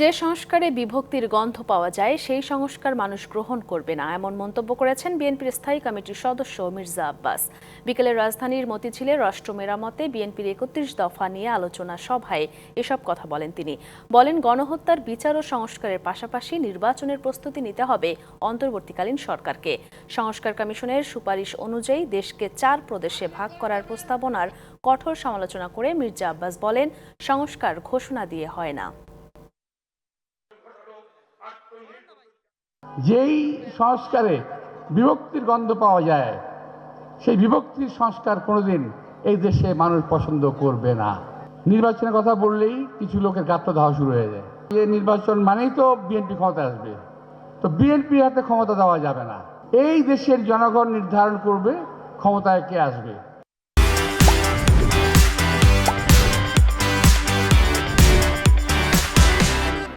যে সংস্কারে বিভক্তির গন্ধ পাওয়া যায়, সেই সংস্কার মানুষ গ্রহণ করবে না, এমন মন্তব্য করেছেন বিএনপির স্থায়ী কমিটির সদস্য মির্জা আব্বাস। বিকেলে রাজধানীর মতিঝিলে রাষ্ট্র মেরামতে বিএনপির একত্রিশ দফা নিয়ে আলোচনা সভায় এসব কথা বলেন তিনি। বলেন, গণহত্যার বিচার ও সংস্কারের পাশাপাশি নির্বাচনের প্রস্তুতি নিতে হবে অন্তর্বর্তীকালীন সরকারকে। সংস্কার কমিশনের সুপারিশ অনুযায়ী দেশকে চার প্রদেশে ভাগ করার প্রস্তাবনার কঠোর সমালোচনা করে মির্জা আব্বাস বলেন, সংস্কার ঘোষণা দিয়ে হয় না। যেই সংস্কারে বিভক্তির গন্ধ পাওয়া যায়, সেই বিভক্তির সংস্কার কোনোদিন এই দেশে মানুষ পছন্দ করবে না। নির্বাচনের কথা বললেই কিছু লোকের গাত্র ধাওয়া শুরু হয়ে যায়। এই নির্বাচন মানেই তো বিএনপি ক্ষমতা আসবে। তো বিএনপির হাতে ক্ষমতা দেওয়া যাবে না। এই দেশের জনগণ নির্ধারণ করবে ক্ষমতায় কে আসবে।